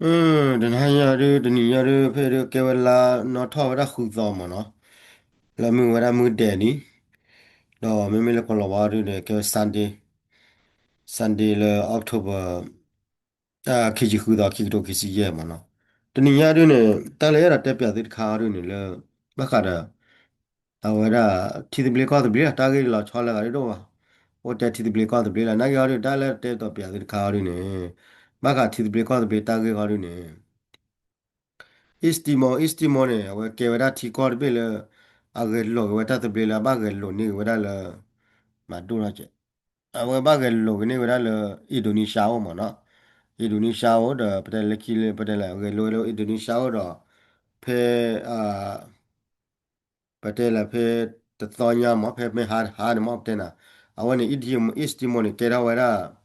อืมเดินหายาเรือเดินหนียาเรือเพื่อเรือเกเวลาเนอท่อเวลาคุยซอมอ่ะเนาะแล้วมือเวลามือแดดนี่တော့မင်းမလေးကလောပါရုနဲ့ကဲဆန်ဒေးဆန်ဒေးလေအောက်တိုဘာအာခီဂျီခူဒါခီတိုခီစီရဲမနော်တနင်္လာရုနဲ့တန်လေရတာတက်ပြသေးတခါရုနဲ့လေဘခါတာအဝရသီတပလီကောတပလီတာဂေလာချောလာရတော့ဟိုတက်သီတပလီကောတပလီလာနာဂေရုတာလေတက်တော့ပြသေးတခါရုနဲ့ 마가 티드브레 과드베 따게 가르네 이스티모 이스티모네 왜 게베라 티코르베레 아겔로 왜 따드베라 바겔로 니 왜라라 마도라제 아왜 바겔로 니 왜라라 인도네시아오 뭐나 인도네시아오 더 베텔레 키레 베텔레 아겔로 인도네시아오 더페아 베텔레 페တသောညာမဖေမေဟာဟာမပ်တနာအဝနိအီဒီယမ်အစ်တီမိုနီကေရာဝရာ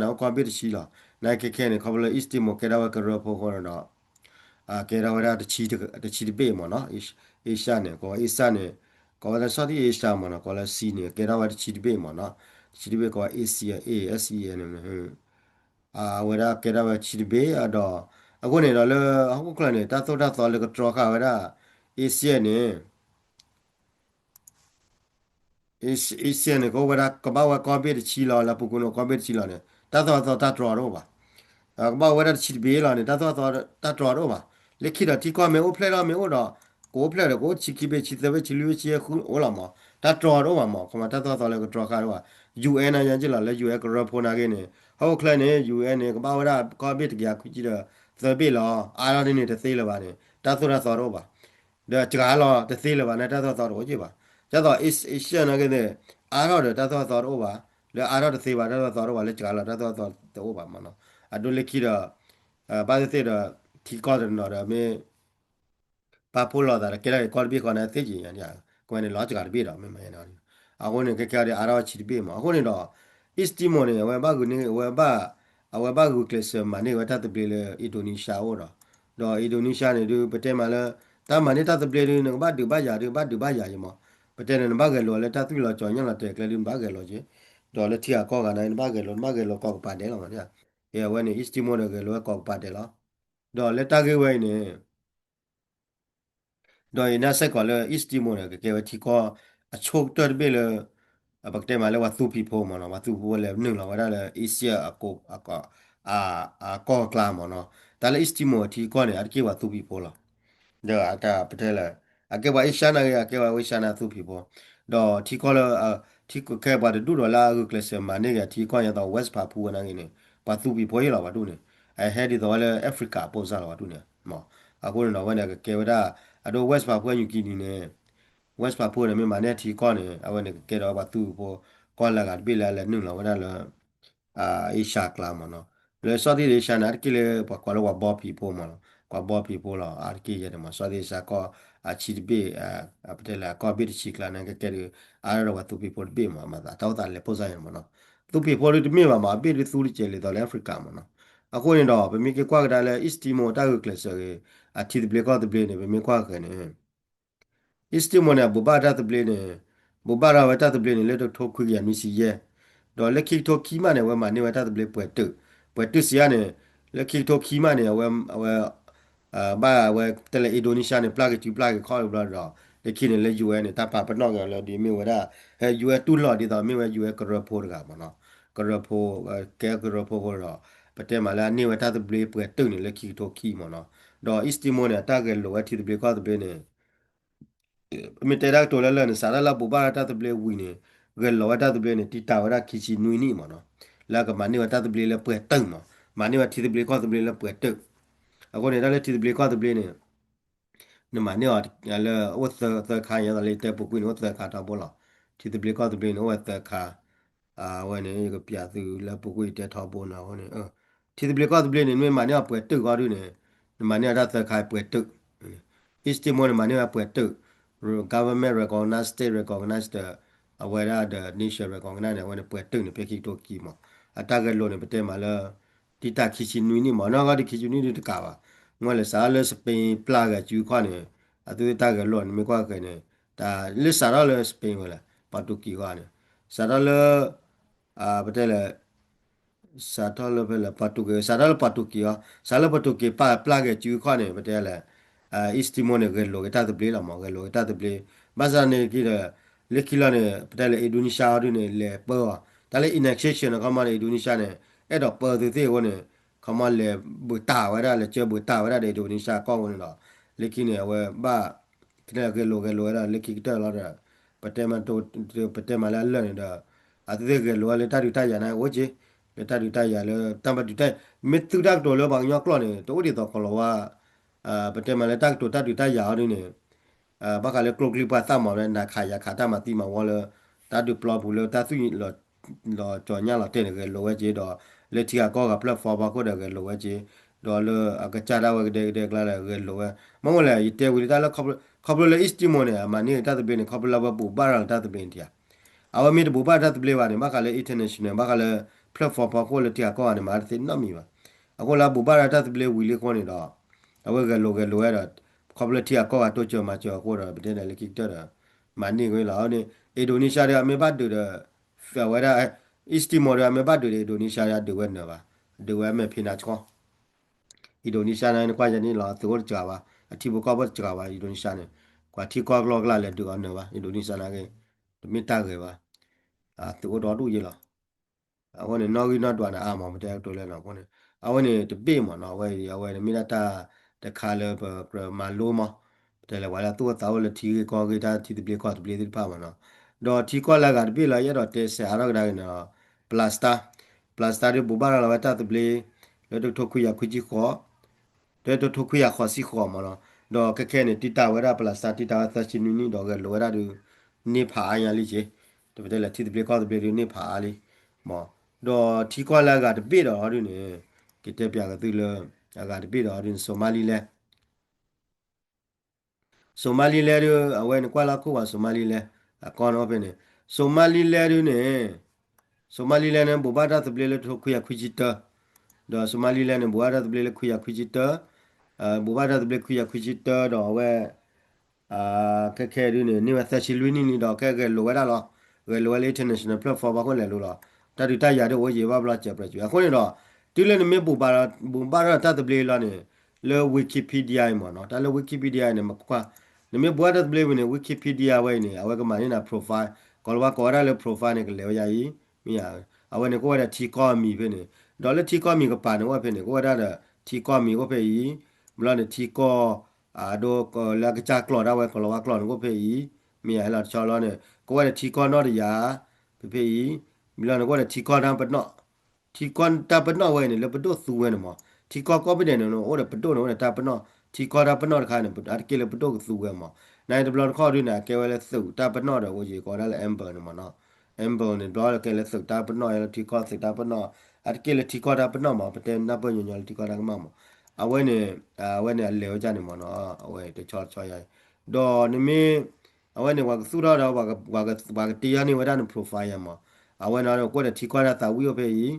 နော်ကောဘစ်ရှိလာနိုင်ကေခဲနေခဘလအစ္စတီမိုကေရဝကရဖိုခေါ်နော်အာကေရဝဒတချီတချီတပိမနော်အေရှာနေကောအေရှာနေကောလဆော်ဒီအေရှာမနော်ကောလစီနေကေရဝဒချီတပိမနော်ချီတပိကောအေစီအေအက်စီအန်နေအာဝဒကေရဝချီတပိအတော့ အခုနေတော့လေအခုကလည်းတသောတသောလေကထရခါဝဒအေစီနေ is isian ko wara ko ba wa ko be chi la la pu ko no ko be chi la ne ta to to ta tro ro ba a ba wara chi be la ne ta to to ta tro ro ba le ki da ti ko me o ple la me o da ko ple da ko chi ki be chi de be chi lu chi khu o la ma ta tro ro ba ma ko ma ta to to le ko tro ka ro ba un na yan chi la le un ko ro pho na ge ne ho kle ne un ne ko ba wara ko be ti ya ku chi da the be la a ra ne te se la ba ne ta so ra so ro ba da cha la te se la ba ne ta to to ro ji ba ကျတော့ is asian ကနေအားတော့တတ်တော့တော့ပါလေအားတော့သေပါတော့တော့ပါလေကြာလာတော့တော့တော့ပါမနော်အဒိုလက်ခီတော့အဘာသေတော့ထီကောတယ်နော်မေပါပိုလာတာကဲကော်ဘီကောနေသိကြရင်ညာကိုယ်နဲ့လောချကပြေတော့မမရနော်အခုနေကြကြရအားတော့ချီပြေမှာအခုနေတော့ istimo နေဝဘာကူနေဝဘာ အဝဘာကူကလစမနေဝတတ်ပြေလေအင်ဒိုနီးရှားဟောတော့တော့အင်ဒိုနီးရှားနေသူပတဲမှာလဲတာမနေတတ်ပြေလေနေဘာဒူဘာယာဒူဘာဒူဘာယာရမောပတဲနဘာကလောလက်တသူလောကြောညလာတဲ့ကလေးဘာကလောချင်းဒေါ်လက်တီကောကနိုင်ဘာကလောဘာကလောကောပါတယ်လောမညာအဲဝဲနေ istimo ကလောကောပါတယ်လောဒေါ်လက်တကေဝဲနေဒေါ်ရနာဆက်ကောလော istimo ကကေဝတီကောအချုပ်တော်ပဲလော ဘကတဲမှာလောဝသူပီဖိုမနော်ဝသူဖိုလဲနုလောဝရလဲ asia အကောအကောအာအကောကလာမနော်ဒါလဲ istimo တီကောနေအကေဝသူပီဖိုလောဒါအတာပတဲလဲအကေဝအရှာနာရအကေဝဝရှာနာသူပီဖိုတော့ထီကောလထီကဲပါဒူဒေါ်လာကကလစမနေကထီကောရတော့ west ပါပူနာငင်းနေပါသူပြီးဘောရလာပါတူနေအဲဟဲဒီတော့လေအာဖရိကပေါ်စားလာပါတူနေမောအခုတော့ဝနေကကေဝဒအတော့ west ပါဖွယူကီနေနေ west ပါဖွနေမနေထီကောနေအဝနေကေတော့ပါသူဘောကောလာကပြလာလဲနုလာဝဒလာအာအရှာကလာမနော်လေစောဒီရေရှာနာကီလေပကောလဝဘောပီပိုမနော်ကွာဘောပီပိုလာအာကီရတယ်မစောဒီစာကောအချီဘေအပတလာကောဘီချီကလာနကကဲအားရဝတူပီပိုဘေမမတာတောတာလေပိုဆိုင်မနော်သူပီပိုလီမေမမဘေရီသူလီချေလေတော့လေအာဖရိကမနော်အခုရင်တော့ဗမီကကွာကဒါလေအစ္စတီမိုတာကကလစရေအချီဘလေကောတဘလေနေဗမီကွာကနေ အစ္စတီမိုနေဘူဘာတာတဘလေနေဘူဘာရာဝတာတဘလေနေလေတော့ထိုခွေရမီစီရဲ့တော့လက်ခိထိုခီမနေဝဲမနေဝတာတဘလေပွဲတုပွဲတုစီရနေလက်ခိထိုခီမနေဝဲဝဲအာဘာဝဲတလေအင်ဒိုနီးရှားနေပလကတီပလကခေါ်လို့တော့လေခိနေလေယူအဲနေတာပါပနော့ကလည်းဒီမြေဝဒဟဲယူအဲတူလော်ဒီတော့မြေဝဲယူအဲကရဖိုးကမနော်ကရဖိုးကဲကရဖိုးကတော့ပတဲမလာနေဝတာတဘလေပွဲတုန်နေလေခိတိုခိမနော်တော့အစ္စတီမိုနေတာကဲလိုအတီတဘလေကောတဘလေနေ မီတေရက်တိုလလန်စာလာဘူဘာတာတဘလေဝီနေဂယ်လောတာတဘလေနေတီတာဝရခိချီနွီနီမနော်လာကမနေဝတာတဘလေလေပွဲတုန်မမနေဝတီတဘလေကောတဘလေလေပွဲတုန်အခုနေတာလေတီတဘလေကောတဘလေနေနမနေအလဲဝတ်သခါရလေတဲ့ပုကွင်းဝတ်သခါတာဘောလားတီတဘလေကောတဘလေနေဝတ်သခါအာဝနေကပြ သူလပုကွေတဲ့ထောဘောနာဟောနေအတီတဘလေကောတဘလေနေမနေပွဲတုကောရနေနမနေရသခါပွဲတု Istimon mane ပွဲတု government recognize state recognize the aware the nation recognize ne when ပွဲတုနေပြခိတိုကီမအတကလို့နေပတဲမှာလားတိတခိချီနွီနီမနောကတိခိချီနွီနီတကပါငွေလေစားလေစပိန်ပလာကကျူခွနေအတူတကလို့နေမကွာကနေဒါ လစ်စားရလဲစပိန်ဝလာပါတူကီကနေစားရလဲအာဘတဲလဲ satalo bela patuke satalo patuki ya sala patuki pa plage chu khane betele a istimone ge lo ta de ble la mo ge lo ta de ble baza ne ki de le kila ne betele indonesia ru ne le po ta le inaction ka ma ne indonesia ne အဲ့တော့ပေါ်သူသေးဝင်ခမလေဘူတာဝရလေချဘူတာဝရတဲ့ဒိုနီရှာကောင်းဝင်တော့လက်ကိနေဝဲဘာတဲ့ကလောကလောရလက်ကိတလာရပတဲမတိုပတဲမလာလဲနေတာအသေးကလောလေတာတူတာရနိုင်ဝချေလေတာတူတာရလေတမ်ပတူတဲ့မစ်တူဒက်တော်လောဘာညောကလောနေတိုဒီတော့ကလောဝါအာ ပတဲမလာတာတူတာတူတာရအောင်နေအာဘာကလေကလုတ်ကလိပါသမမောနာခါရခါတာမတိမဝောလတာတူပလောဘူးလောတာသူလောလောကြောညာလာတဲ့ကလောဝဲကျေတော့လေတီကောက platform ဘာကိုတဲ့လောဝဲကျေဒေါ်လအကကြတာဝတဲ့တဲ့ကလာလေလောဝဲမမလဲတဲဝီတာလခပ်ခပ်လေ estimone အမနီတာတဲ့ဘင်းခပ်လာဘပူဘာရတာတဲ့ဘင်းတီယာအဝမီတဘူဘာတာတဲ့ဘလေဝါနေမကလေ international မကလေ platform ဘာကိုလေတီကောကနေမာတဲ့နမီပါအခုလာဘူဘာတာတဲ့ဘလေဝီလေခေါနေတော့ အဝဲကလောကလောရတာခပ်လေတီကောကတော့ကြောမှာကြောကိုတော့တဲ့လေကိတဲ့မနီကိုလာနေအင်ဒိုနီးရှားရဲ့အမေဘတ်တို့ဖဝရ Istimo ya me ba de Indonesia ya de wen ba de wen me phina chko Indonesia na kwa ya ni la to ja ba ati bo ko ba ja ba Indonesia ne kwa ti ko blog la le de ga ne ba Indonesia na ke mi ta ke ba a to do du ye la a wo ne no gi no dwa na a ma ma te to le na ko ne a wo ne de be mo no we ya we ne mi na ta de ka le ba ma lo ma တယ်လေဝါလာသူ့ တာဝလတီကောဂီတာတီတပလီကောတပလီတိပါမနော်ဒေါ်တီကောလာကတပီလာရတော့တေဆာရကဒါနော် plasta plasta de bubara la wata ble le to toku ya kuji ko de to toku ya kho si kho mo no do ke ke ne tita wera plasta tita sa chi ni ni do ge lo wera du ni pha ya li je to be le ti ble ko ble du ni pha ali mo do ti ko la ga de bi do du ne ke te pya ga tu le ga de bi do du somali le somali le du awe ne kwa la ko wa somali le a ko no be ne somali le du ne ဆိုမာလီလန်နဲ့ဘူဘာဒတ်ပလေလထိုခွေခွီဂျီတာတော့ဆိုမာလီလန်နဲ့ဘူဘာဒတ်ပလေလခွေခွီဂျီတာအာဘူဘာဒတ်ပလေခွေခွီဂျီတာတော့ဝဲအာကဲခဲရင်းနေဝသက်ချီလွင်းနေတော့ကဲကဲလိုဝဲတာလောဝဲလိုဝဲလေး international platform ဘာခွင့်လဲလို့လားတတူတရတဲ့ဝေးရေဘာဘလာချက်ပြကြအခုနေ တော့ဒီလည်းမေဘူဘာဘူဘာဒတ်ပလေလာနေလေ wikipedia မှာနော်ဒါလေ wikipedia နဲ့မကွာနမေဘူဘာဒတ်ပလေဝင် wikipedia ဝဲနေအဝဲကမှနေတာ profile ကောလဝကောရလေ profile နဲ့ကလေရည်မိရအဝနေကိုရတီကောမီပဲနေဒေါ်လတီကောမီကပါနေဝပဲနေကိုရတာတီကောမီကိုပဲဤမလားနေတီကောအာဒိုကလာကချာကလော်ဒါဝဲကလောဝကလော်ကိုပဲဤမိရလာချော်လောနေကိုရတီကောနော်ရပဲပဲဤမလားကိုရတီကောတန်ပနော့ တီကွန်တာပနော့ဝဲနေလပတိုသူဝဲနေမတီကောကောပတဲ့နော်ဟိုပတိုနော်တာပနော့တီကောတာပနော့ခါနေပတိုအကေလပတိုသူဝဲမနိုင်ဒဘလခေါ်ရင်းနာကေဝဲလဲသူတာပနော့တော့ဝကြီးကောဒါလဲအမ်ဘာနေမနော် embo ne do ke le suk ta pno ya ti ko sik ta pno at ke le ti ko da pno ma pate na po nyo nyo ti ko da ma mo awe ne awe ne le o ja ne mo no awe te cho cho ya do ne me awe ne wa su da da wa wa wa ti ya ne wa da ne profile ya mo awe na ko de ti ko da ta wi o pe yi awe ne ko de ti ko da ta wi o de klo ado a klo den pha le ti ko wa ne wa su wa da ma da du klo le ပါတူရတာဝန်တော်ဒီကလော့ကပါလဲပဲနေအဝဲထီကွာတာဝိဖေးကြီးမြာထီကွာတာဝိဖေးနေအာထီကွာတာဝိနေဝရခီထီကွာတာဝိမြာနော်အာတတော်အဝဲနေအာထီကွာတာဝိ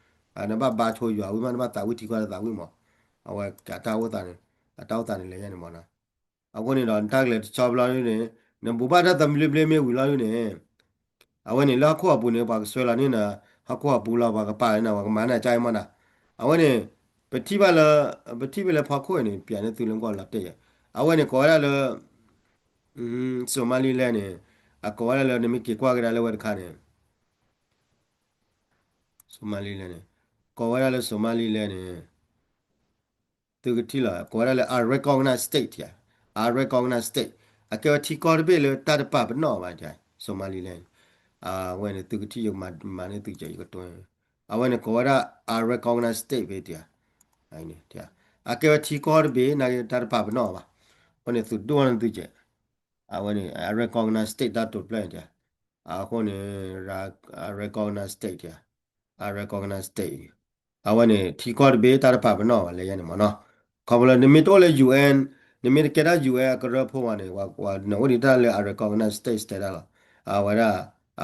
အာနဘဘာချိုရွာဝိမနဘတာဝိထီကွာတာဝိမအဝဲကတာဝတာနေအတောက်တာနေလေရနေမနာအခုနေတော့တက်လေချောဘလာနေနဘူဘာဒတမ်လေဘလေမေဝီလာယူနေအဝနေလာခေါ်ပူနေပါဆွဲလာနေနာဟခေါ်ပူလာပါကပါနေပါကမနာကြိုင်မနာအဝနေပတိပါလာပတိပါလာဖခေါ်နေပြန်နေသူလုံးကလာတဲ့အဝနေခေါ်ရလာอืมဆိုမာလီလဲနေအကောရလာနေမိကေကွာကြလာဝတ်ခါနေဆိုမာလီလဲနေကောရလာဆိုမာလီလဲနေ သူကတိလာကောရလာ a recognize state ရ a recognize state အကေတီကော်ဘေလေတတ်ပပနောပါကြဆိုမာလီလန်အာဝဲနေသူကတိယမမနေသူကြရတော့အဝဲနေကောရာအာရကောဂနိုက်စတေ့ဘေတျာအိုင်နေတျာအကေတီကော်ဘေနာတတ်ပပနောပါဝဲနေသူတွန်းသူကြအဝဲနေအာရကောဂနိုက်စတေ့တတ်တော့ပြန်တျာအခုနေ recognize state ရ recognize state အဝနေထီကော့ဘေးတာပါဘနော်လေရနေမနော်ခေါပလနိမီတိုလေ UN နိမီကေဒါ UN ကရဖို့ဝနေဝဝနော်ဒီတာလေ recognize state တဲ့လားအဝရ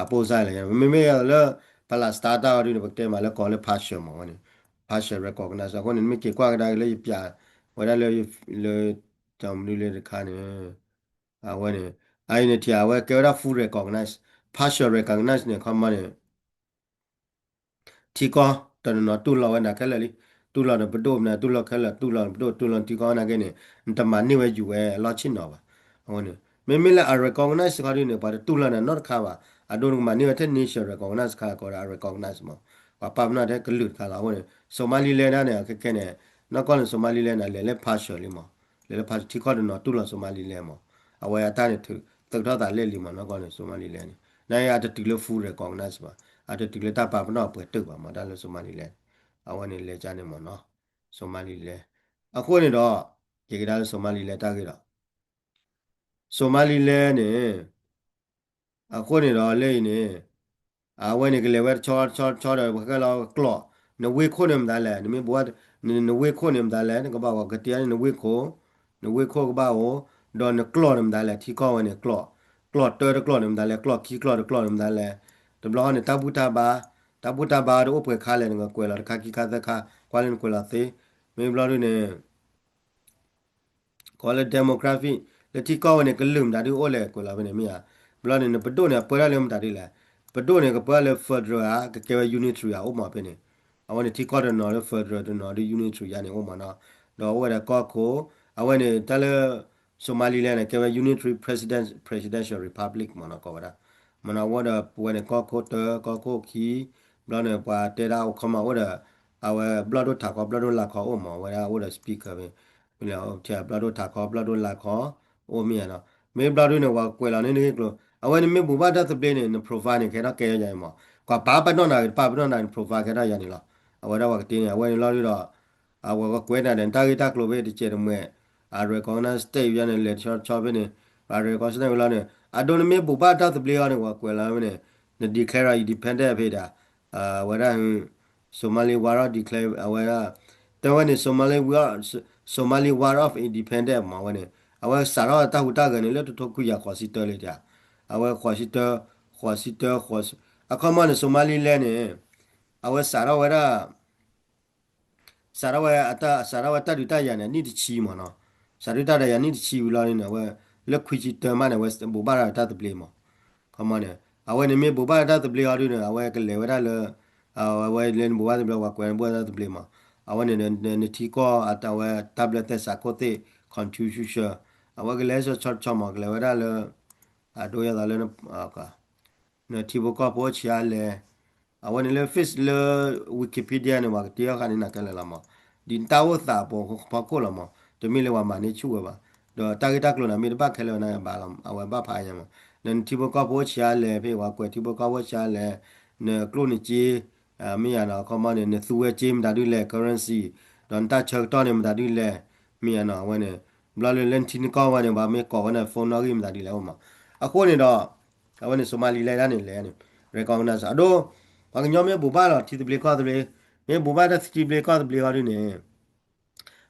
အပိုဆိုင်လေမမေရလေပလာစတာတာရီဘတဲမှာလေကောလေ partial မဝနေ partial recognize အခုနိမီကေကွာကဒါလေပြဝရလေလေတောင်လူလေခါနေအဝနေအိုင်နေတီအဝကေရ full recognize partial recognize နေခမနေတီကော တနနတူလောဝနာကလေးလီတူလောနဘဒိုမနာတူလောခလတူလောဘဒိုတူလောတီကောနာကနေတမနိဝဲယူဝဲလောချင်းတော့ပါဟောနေမေမေလာ recognize ခါရင်းနေပါတူလောနာ not ခါပါအဒိုမနိဝဲတဲ့ nation recognize ခါကော recognize မပါပမနာတဲ့ကလူခါလာဟောနေဆိုမာလီလဲနာနေကကဲနေနော်ကောဆိုမာလီလဲနာလဲလဲ partial လီမလဲလဲ partial တီကောနတူလောဆိုမာလီလဲမအဝဲအတားနေသူတုတ်တော့တာလက်လီမနော်ကောဆိုမာလီလဲနေနိုင်ရတဲ့တီလို full recognize ပါ အတတူလတာပါပနောပွဲတုတ်ပါမဒါလို့ဆိုမလီလဲအဝနေလဲကြနေမနော်ဆိုမလီလဲအခုနေတော့ဒီကဒါလို့ဆိုမလီလဲတာကြတော့ဆိုမလီလဲနေအခုနေတော့လဲနေအဝနေကလေးဝဲချောချောချောတော့ဘကလောကလောနဝေခုနေမဒါလဲနမေဘွားနဝေခုနေမဒါလဲကဘာဝကတိယနဝေခုနဝေခုကဘာဝဒေါ်နကလောနေမဒါလဲထီကောဝနေကလောကလောတော်ကလောနေမဒါလဲကလောခီကလောကလောနေမဒါလဲ de blo ne tabuta ba tabuta ba do opwe khale nga kwela ka ki ka da ka kwalen kwela se. Me blo ne kole demography le ti ko ne kelum da di ole kwela ne mi ya blo ne ne pdo ne pwela le mta di la pdo ne ka pwela federal ha ke ke unit ya o ma pe ne awon ti ko no le federal no di unit ya ne o ma na. Do wa da ko ko awon ne tale somaliland ke unitary president presidential republic mo na ko wa မနဝဒပဝနေကောကိုတကောကိုခီဘလနေပွာတေရာခမဝဒအဝဘလဒတာကောဘလဒလာကောအမဝရဝဒစပီကာပဲဘလအောချာဘလဒတာကောဘလဒလာကောအိုမီနော်မေဘလဒနေဝကွယ်လာနေနေကလောအဝနေမေဘူဘာဒတ်ပလေနေ provide နေခဲတော့ကဲရကြမကွာဘာပတော့နာပါပတော့နာ provide ခဲတော့ရနေလားအဝရဝကတင်းရဝနေလောရတော့အဝကကွယ်တဲ့တာဂီတာကလိုပဲဒီချေတော့မဲအရကောနာစတေးရနေလေချောချောပဲနေအရကောစနေဝလာနေ အဒိုနမီဘူပါတာသပလီယာနေဝကွယ်လာမနေနဒီခဲရာဒီပန်တဲ့ဖေးတာအာဝရဟန်ဆိုမာလီဝါရာဒီကလေအဝရတဝနေဆိုမာလီဝါဆိုမာလီဝါရာ of independent မဝနေအဝစာရတာဟူတာကနေလေတထခုရခွာစီတော်လေကြအဝခွာစီတော်ခွာစီတော်ခွာအခမနေဆိုမာလီလဲနေအဝစာရဝရစာရဝရအတာစာရဝတာဒူတာရနေနိတချီမနော်စာရတာရနိတချီဝလာနေဝဲ လက်ခွေချီတမနဲ့ဝက်ဘူဘာရာတတ်ပလေမခမနဲ့အဝဲနေမေဘူဘာရာတတ်ပလေဟာရီနေအဝဲကလေဝရလအဝဲလင်းဘူဘာတပလေဝကွယ်ဘူဘာတပလေမအဝဲနေနေတီကောအတဝဲ tablet သက်စာကိုတေ contribution အဝဲကလေးဆိုချောချောမကလေဝရလအဒိုရတာလည်းအကာနေတီဘကောပေါ်ချာလေအဝဲနေလေ face လေ wikipedia နေမှာတရားခဏနာကလည်းလာမဒီတာဝတာပေါ်ပကောလာမတမီလေဝမနေချူဝပါ တော့တာဂက်တာကလိုနာမီတပတ်ခဲလောနာဘာလမ်အဝဘဖာယမနန်တီဘကဘောချာလေဖေဝကွယ်တီဘကဘောချာလေနကလိုနီချီအမီယာနာကမနနေသူဝဲချီမဒါဒူလေ currency ဒန်တာချက်တော်နေမဒါဒူလေမီယာနာဝဲနေဘလာလေလန်တီနီကောဝါနေဘာမေကောဝနေဖုန်းနော်ကြီးမဒါဒီလေဟောမှာအခုနေတော့အဝဲနေဆိုမာလီလေလာနေလေနေ recognize အတော့ဘာကညောမေဘူပါလာတီတပလီကောတပလီမေဘူပါတဲ့တီပလီကောတပလီဟာဒီနေ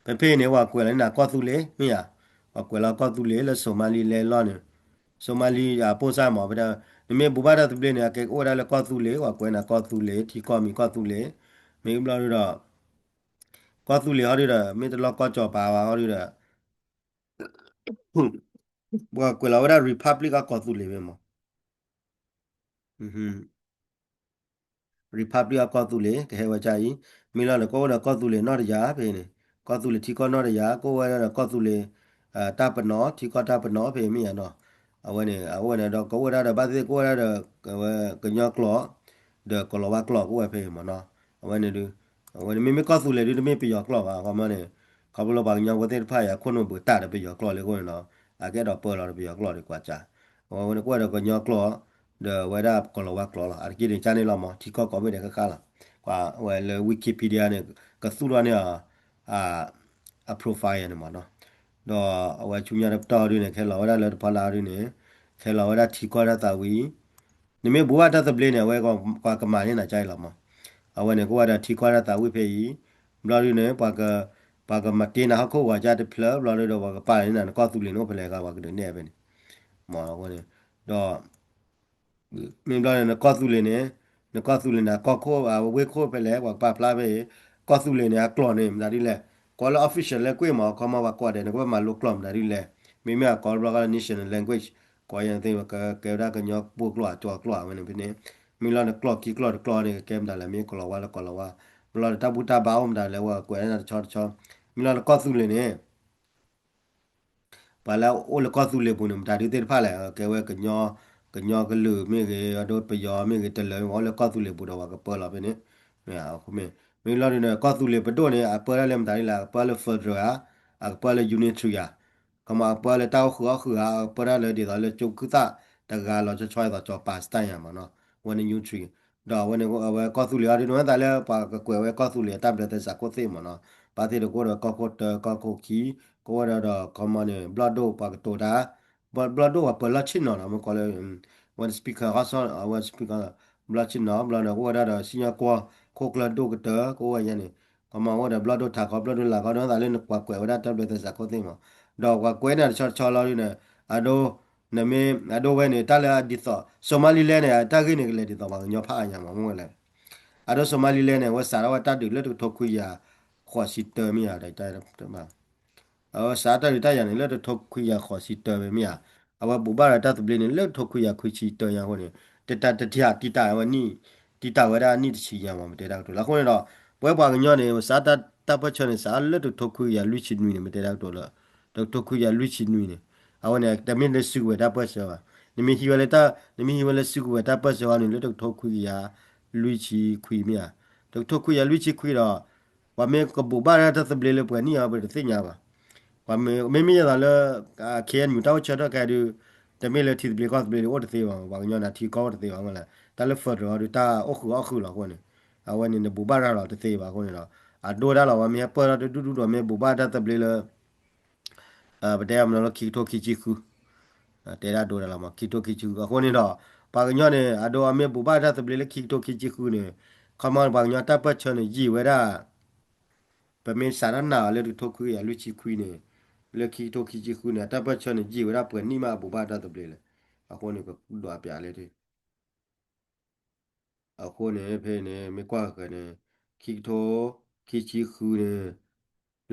ပဖေနေဝကွယ်လဲနာကောသူလေမီယာ ကွယ်လာကတူလေလဆိုမာလီလေလောနေဆိုမာလီယာပိုစာမောဗဒနမေဘူဘာဒတ်ပလေနေကေအိုဒါလကတူလေဝကွယ်နာကတူလေတီကောမီကတူလေမေဘလာရတော့ကတူလေဟာရမေတလကကြောပါပါဟာရဘောကွယ်လာဝဒ republic ကတူလေမေမောဟွန်း republic ကတူလေကဲဝကြည်မီလာကောဒါကတူလေနော်ရဖေးနေကတူလေတီကောနော်ရကိုဝဲရကတူလေ အာတပနောတီကတာပနောဖေမီယနောအဝနေအဝနေတော့ကိုဝရတာဘာတိကိုရတာကညကလောဒကလောဝကလောကိုဝဖေမနောအဝနေဒအဝနေမိမကသုလေဒီမိပြယောကလောပါကမနေကဘလောဘာညဝတဲ့ဖာရခုနဘတာတပြယောကလောလေကိုနော်အကဲတော့ပေါ်လာပြယောကလောလေကွာချာအဝနေကိုရကညကလောဒဝရကလောဝကလောအကိရင်ချာနေလောမတီကောကောမေတဲ့ကကလာကွာဝဲလေဝီကီပီဒီယာနဲ့ကသုရနဲ့အာအပရိုဖိုင်ရနေမှာနော် တော့အဝချူညာတော့တော်ရင်းနဲ့ခဲလာဝရလည်းဖလာရင်းနဲ့ခဲလာဝရထီကောရတာဝီ ni me buwa ta table ne we ko kwa kama ni na chai la mo awe ne ko da thi kwa da ta wi phe yi bla ri ne pa ka pa ka ma te na ko wa ja de pla bla ri do wa ka pa ni na ko tu le no phle ka wa ka de ne be ni mo wa ne do မင်းတို့လည်းကောသူလေနဲ့ကောသူလေနာကောခိုဝေခိုပဲလေဝပါပလာပဲကောသူလေနဲ့ကလောနေဒါဒီလေ ကောလာ official လေကွေးမှာကမဝကွာတယ်ကွမှာလိုကလမ်ဒါဒီလေမိမကောဘလာ national language ကိုရင်တဲ့ကကဲဒါကညောပုကလောကြောကလောဝင်နေနေမီလာကလောကီကလောကလောနေကဲမဒါလည်းမင်းကလောဝါလကလောဝါဘလာတဘူတာဘာအောင်ဒါလည်းဝကွယ်နေတာချောချောမီလာကောသူလေနဲ့ဘာလာအိုလကောသူလေဘုန်ဒါဒီတဲ့ဖာလေကဲဝဲကညောကညောကလူမိကေအဒိုပယောမိကေတလေဝါလကောသူလေဘုတော်ဝါကပေါ်လာပဲနေမြာခုမေ မီလာနေကောသူလေဘတော်နေအပေါ်လာလည်းမဒါလာပေါ်လဖဒရာအပေါ်လယူနစ်ထရီယာကမပေါ်လတောက်ခါခါပေါ်လာလေဒီလာလေချုပ်ကတာတကလာချွိုင်းတော့ကြောပါစတန်ရမှာနော်ဝန်နယူထရီတော့ဝန်ကိုအဝဲကောသူလေအဒီနော်ဒါလည်းပါကွယ်ဝဲကောသူလေတပ်တဲ့စကောသိမနော်ပါတိတော့ကိုတော့ကောကောကောကိုကီကိုရတော့ကမနေဘလတ်ဒိုပါတော့တာဘလတ်ဒိုကပလာချင်းနော်မကောလေ one speaker rason one speaker bla chin no bla no ko da da sinya kwa ko kla do ka ta ko wa yan ni ko ma wa da bla do tha ko bla do la ko da le no kwa kwe wa da ta bla sa ko te ma do kwa kwe na cha cha la ri ne a do na me a do we ne ta la di so somali le ne ta ge ne le di so ba nyo pha nya ma mo le a do somali le ne wa sa ra wa ta du le to to ku ya khwa si te mi ya da ta ma အော်စာတရီတရနေလက်ထုတ်ခွေရခေါ်စီတော်ပဲမြာအဝဘူဘာရတတ်ပလင်းလက်ထုတ်ခွေရခွေချီတော်ရဟောနေတတတတိယတိတဝနီ တီတာဝရနိတချီယမမတေတာတို့လခွန်းတော့ပွဲပွားကညော့နေစာတတပ်ပတ်ချနေစာလက်တို့ထုတ်ခွေရလူချီနွိနေမတေတာတို့လတော့ထုတ်ခွေရလူချီနွိနေအဝနေတမင်းလက်စုဝတာပတ်စောနမီဟီဝလက်တာနမီဟီဝလက်စုဝတာပတ်စောနေလက်တို့ထုတ်ခွေရလူချီခွေမြတို့ထုတ်ခွေရလူချီခွေတော့ဝမေကဘူဘာရတသဘလေလပွနီအဘတသိညာပါဝမေမေမီရတာလခဲန်မြူတောက်ချတော့ကဲဒီတမေလက်တီဘလေကော့ဘလေဝတ်သေးပါဘာညောနာတီကော့ဝတ်သေးပါမလား telephoto ro ta okhu okhu la ko ne awan ne bu ba ra la te te ba ko ne la a do da la wa me pa ra tu tu do me bu ba da ta ble la a ba da ma la ki to ki chi ku a te da do da la ma ki to ki chi ku ko ne da ba ga ne a do a me bu ba da ta ble la ki to ki chi ku ne ka ma ba ga ta pa cha ne ji we da ပမင်းစာရနာလေတုထိုခွေရလူချီခွေနေလကီတိုခီချီခွေနေတပ်ပတ်ချနေကြည်ဝရပွေနိမဘူဘာတတ်ပလေလေအခုနေကဒွာပြလေတဲ့ အခိုနေဖေနေမကွာခနေခိထောခိချီခူနေ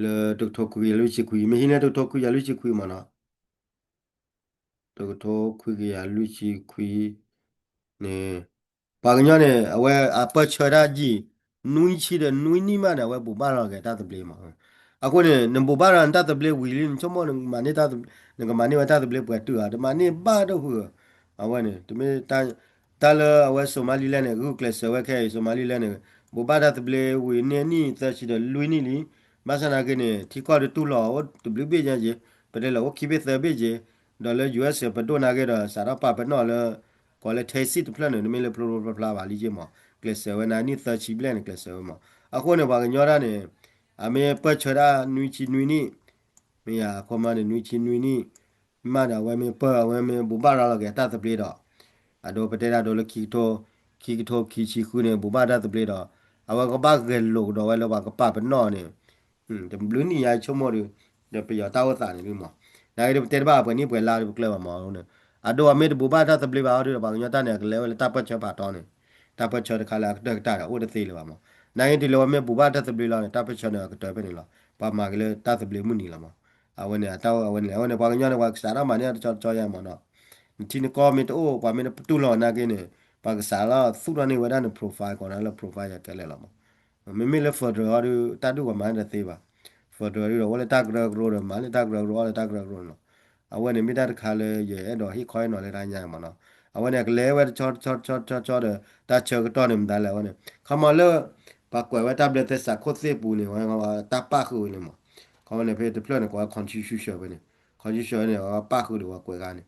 လေတုတ်ထောကွေလူချီကွေမဟိနေတုတ်ထောကွေလူချီကွေမနာတုတ်ထောခွေရလူချီခွေနေပါကညာနေအဝဲအပချရာကြီးနွိချီတဲ့နွိနီမနာဝဲပူပါရကေတတ်တပလေမအခုနေနဘူပါရန်တတ်တပလေဝီလင်းချမောနမနေတာနကမနေဝတတ်တပလေပွတ်တူဟာဒမနေပါတော့ဟူအဝဲနေတမေတန် တလအဝဆိုမာလီလန်နဲ့ဂုကလဆဝခဲဆိုမာလီလန်နဲ့ဘူဘာတတ်တပလေဝီနေနီသရှိတဲ့လူနီလီမဆနာကနေတီကောတူလောတပလေဘေးကြကြီးပဒေလောခိဘေသဘေးကြီးဒေါ်လာ US ပတိုနာကေတော့စာရပါပနော်လေကောလေထေစီတပလန်နေမေလေပလိုပလာပါလီကြီးမကလဆဝနာနီသရှိပလန်ကလဆဝမအခုနေပါကညောရနေအမေပချရာနွီချီနွီနီမေယာခမနနွီချီနွီနီမာဒဝမေပဝမေဘူဘာရာလကေတတ်ပလေတော့ အဒိုပတေရာဒိုလခီတိုခီတိုခီချီခုနေဘူဘာတတ်ပလေတော့အဝကပကလောတော့ဝဲလောကပပနော်နေဟွန်းတဘလူနီယာချုံမော်ရတပရတာဝတာနေပြီမောနိုင်ရတေဘာပနီပွဲလာကလဝမောနေအဒိုအမေဘူဘာတတ်ပလေပါအော်ရပါညတာနေကလေဝဲတပချပါတော့နေတပချတခါလာတက်တာအိုတသေးလေပါမောနိုင်ဒီလောမေဘူဘာတတ်ပလီလာတာပချနာကတော်ပဲနေလားပါမာကလေးတတ်ပလီမှုနီလာမအဝနေတောအဝနေအဝနေဘာကညနေဝါစားရမနေတော့ကြောရမနော် ทีนก็มีตัวปามีตุลอนาเกเนปากษาละสุรานิวดานโปรไฟล์ก่อนนะละโปรไฟล์จะแกเลยละมั้งไม่ไม่ละฟอร์ดอร์ตัดดูกับมันจะเสียบฟอร์ดอร์เราเลยตักรกรอมันเลยตักรกรอเลยตักรกรอเนาะเอาวันนี้ไม่ได้คาเลยเย่ดอกที่คอยหน่อยเลยรายยังมันเนาะเอาวันนี้เลยว่าช็อตช็อตช็อตช็อตช็อตเออตัดเชือกต้อนมันได้แล้ววันนี้เขามาเลิกปากกวยว่าตับเดือดสักโคตรเสียปูเนี่ยวันเขาว่าตับป้าคือเนี่ยมั้งเขาเนี่ยเพจเพื่อนเนี่ยก็คอนชิชูเชียไปเนี่ยคอนชิชูเนี่ยว่าป้าคือหรือว่าเกวยกันเนี่ย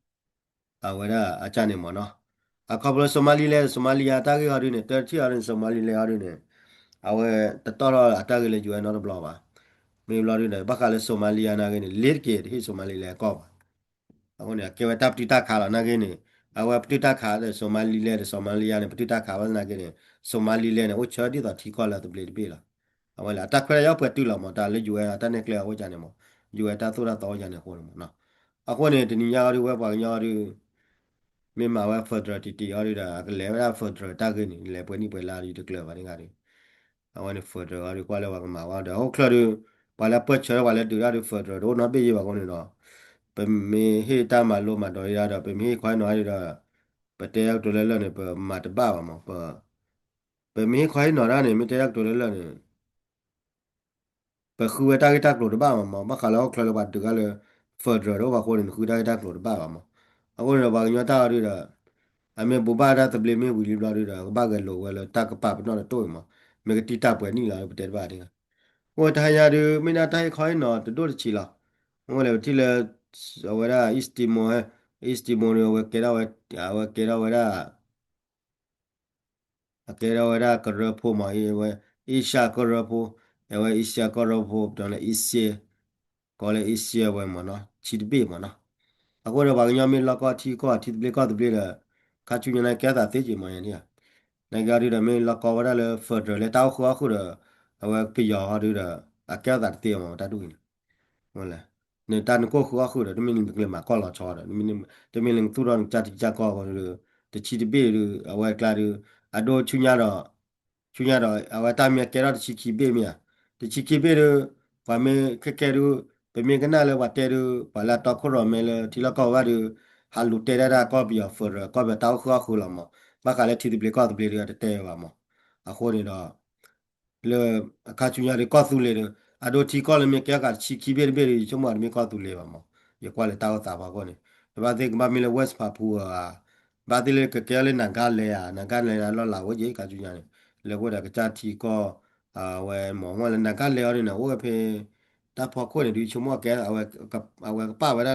အဝဒအချနေမနော်အခါဘလဆိုမာလီလေဆိုမာလီယာတာကေဟာရင်းနေတက်ချီဟာရင်းဆိုမာလီလေဟာရင်းနေအဝဲတတော်တော့အတာကေလေကျွဲနော်ဘလပါမေဘလရင်းနေဘခါလေဆိုမာလီယာနာကေနေလစ်ကေဟိဆိုမာလီလေကောပါအခုနေကေဝတပ်တိတာခါလာနာကေနေအဝပတိတာခါတဲ့ဆိုမာလီလေဆိုမာလီယာနေပတိတာခါဝနာကေနေဆိုမာလီလေနေဝချာဒီတာထီကောလာတပလေတပေလာအဝလာတခွဲရောက်ပွက်တူလာမတာလေယူရတာနဲ့ကလေဝကြနေမယူရတာသူရတော့ကြနေခေါ်လို့မနော်အခုနေတနီညာရီဝဲပါညာရီ Même avoir faudra titi ari da lewa faudra tagani le pani pela ri to clever ngari. Awan faudra ari kwala wa ma wa da o claro pala pacha wala du ari faudra do na be wa kono no. Pe me he ta ma lo ma do ya da pe me kwa no ari da pe te ya to le le ne pe ma ta ba wa ma pe pe me kwa no ra ne me te ya to le le ne. Pe khu ta ki ta lo ba ma ma ka la o claro ba du ga le faudra do wa ko ne khu ta ki ta lo ba wa ma. အခုတော့ဘာညတာရတော့အမေဘူဘာဒါတဘလမေဝီလီဘလာရတာဘာကလောဝဲလတကပပနော်တော့မမေကတိတာပွဲနီလာပတဲပါတင်ဟိုထားရရမင်းတိုင်းခိုင်းနော်တို့ချီလာဟိုလေတိလေဝရအစ္စတီမိုအစ္စတီမိုဝကေရဝဝကေရဝရအကေရဝရကရဖိုမအေဝအရှာကရဖိုအဝအရှာကရဖိုတော့လေအစ်စီကောလေအစ်စီဝဲမနော်ချီတပေမနော် အခုတော့ဘာညမင်းလောက်တီကောတီပလေကောတပလေခါချူညနေကဲတာတေးကြမယန်နီနိုင်ငံရီရမင်းလောက်ကောဝရလေဖက်ဒရယ်လေတောက်ခွာခုရအဝပြရဟာရအကဲတာတေးမတာတူင်းဟုတ်လားနေတန်ကိုခွာခုရတမင်းကလေးမှာကောလာချောတယ်တမင်းတမင်းသူရန်ကြတိကြကောရတချီတပေရအဝကလာရအဒိုချူညာတော့ချူညာတော့အဝတာမြကဲရတချီခီပေမြတချီခီပေရဖာမေခက်ခဲရ ပမေကနာလေဝတဲရပါလာတော့ခရမဲလေတီလကောဝရဟာလူတဲရတာကောဘီဖရကောဘတောက်ခွာခုလာမဘာကလည်းတီဒီပလေကောတပလေရတဲ့ပါမအခုနေတော့လေအခါချူညာရကောသူလေအဒိုတီကောလမေကကချီခီဘေဘေရီချုံမမေကောသူလေပါမရကွာလေတောက်တာပါကောနေဘာတေကမမီလေဝက်စ်ပါပူအာဘာတိလေကကဲလေနန်ကလေယာနန်ကလေယာလောလာဝကြေကချူညာလေဝဒကချာတီကောအာဝဲမောမလနန်ကလေယာရနေဝဖေ တာဖော်ခွေဒီချုံမကဲအဝဲအဝဲပါဝဲလာ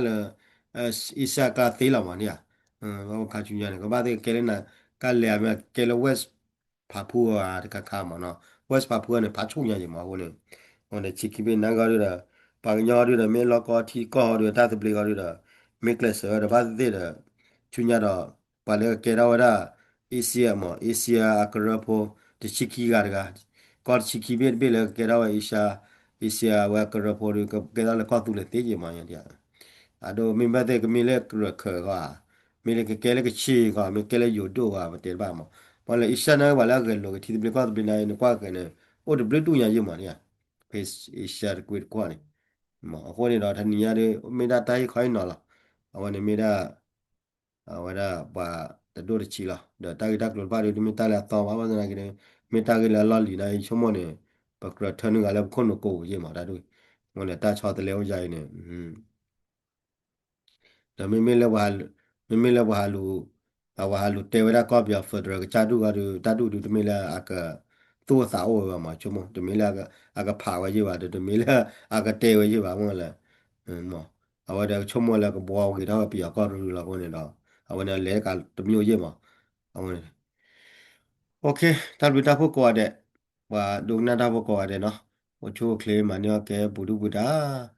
အစ်စာကသေးလာမနီယာအမ်ဘာကချူညာကဘာတေကဲလေနန်ကလေယာကဲလေဝက်စ်ပါပူအာတကခါမနော်ဝက်စ်ပါပူကနေပါချုံညာညီမဟုတ်လေဟိုနေချီကီဘေနန်ကရတာပါညာရတာမေလောကောတီကောရတာတပလီကရတာမေကလဆရဘာသေးတာချူညာတော့ပါလေကေရဝရအေစီယာမအေစီယာ အကရဖိုတချီကီကရကကောချီကီဘေဘေလေကေရဝအေရှာအေစီယာဝကရဖိုရကကေရလကောတူလေတေးကြမှာရတဲ့အဒိုမိမတဲ့ကမီလေကရခကမီလေကကဲလေကချီကမီကဲလေယိုဒိုကမတေပါမဘာလေအရှာနာဘာလာကလောကတီဘလကောဘိနိုင်ကွာကနေအိုဒဘလတူညာရမှာနေ face share quit kwani ma akwani da thani ya de me da tai khoi no la awani me da awada ba da do chi la da ta ga da ba de me ta la ta ba ba na ge me ta ge la la li na chu mo ne ပါကရထန်ကလည်းခွန်းကိုရေးမှာဒါတို့ငုံလည်းတာချောတလဲအောင်ရိုင်းနေอืมဒါမင်းမင်းလည်းဘာမင်းမင်းလည်းဘာလို့အဝါလူတေဝရကော့ပြဖဒရကချာတူကတူတတူတူတမီလာအကသူ့စာအော်ပါမှာချုံမတမီလာကအကဖာဝရေးပါတယ်တမီလာအကတေဝရေးပါမလားမောအဝါတဲ့ချုံမလာကဘောကြီးတော့ပြကော့ရူလာကိုနေတော့အဝါနဲ့လဲကတမျိုးရေးမှာအဝါ Okay, tal vez tampoco a de bita po ko ade wa dogna da po ko ade no ဟိုချိုကလေးမညောကဲဘူဒူဘူဒါ